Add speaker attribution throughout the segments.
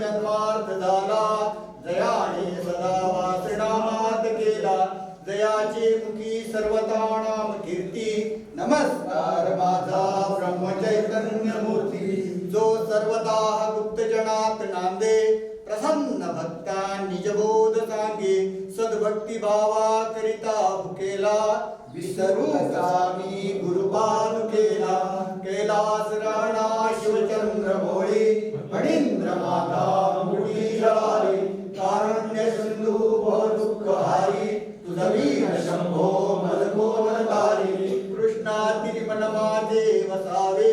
Speaker 1: जन्मार्थ झाला जयाने सदा वासनामात केला जयाचे मुखी सर्वता नाम कीर्ती। नमस्कार माझा ब्रह्मचैतन्य मूर्ती जो सर्वदा गुप्त जनात नांदे प्रसन्न भक्ता निजबोध सांगे, सद्भक्ती भावा करिता भुकेला। विसरू स्वामी गुरुपाद केला कैलास राणा चंद्र भोळे फणींद्र माता मुठी जळाली कारण्य सिंधू दुःख हारी तुझवीर शंभो मलको मलकारी कृष्णातील मन माझे वसावे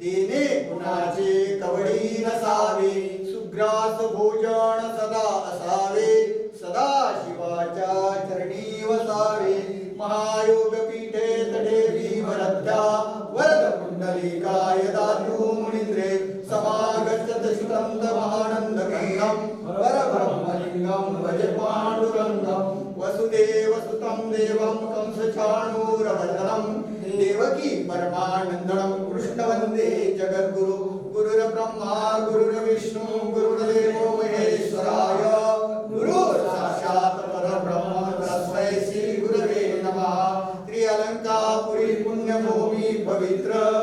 Speaker 1: देणे कुणाचे कवडी नसावे सुग्रास भोजन सदा असावे सदा शिवाच्या चरणी वसावे महायोग कंदम परब्रह्मलिंगम भज पांडुरंगम वसुदेव सुतं देवं कंस चाणूरमर्दनं देवकी परमानन्दनं कृष्णवन्दे जगद्गुरु, गुरुर्ब्रह्मा, गुरुर्विष्णु, गुरुर्देवो महेश्वराय। गुरुः साक्षात् परब्रह्म, तस्मै श्री गुरवे नमः। त्रिअलङ्कापुरी पुण्यभूमि पवित्र।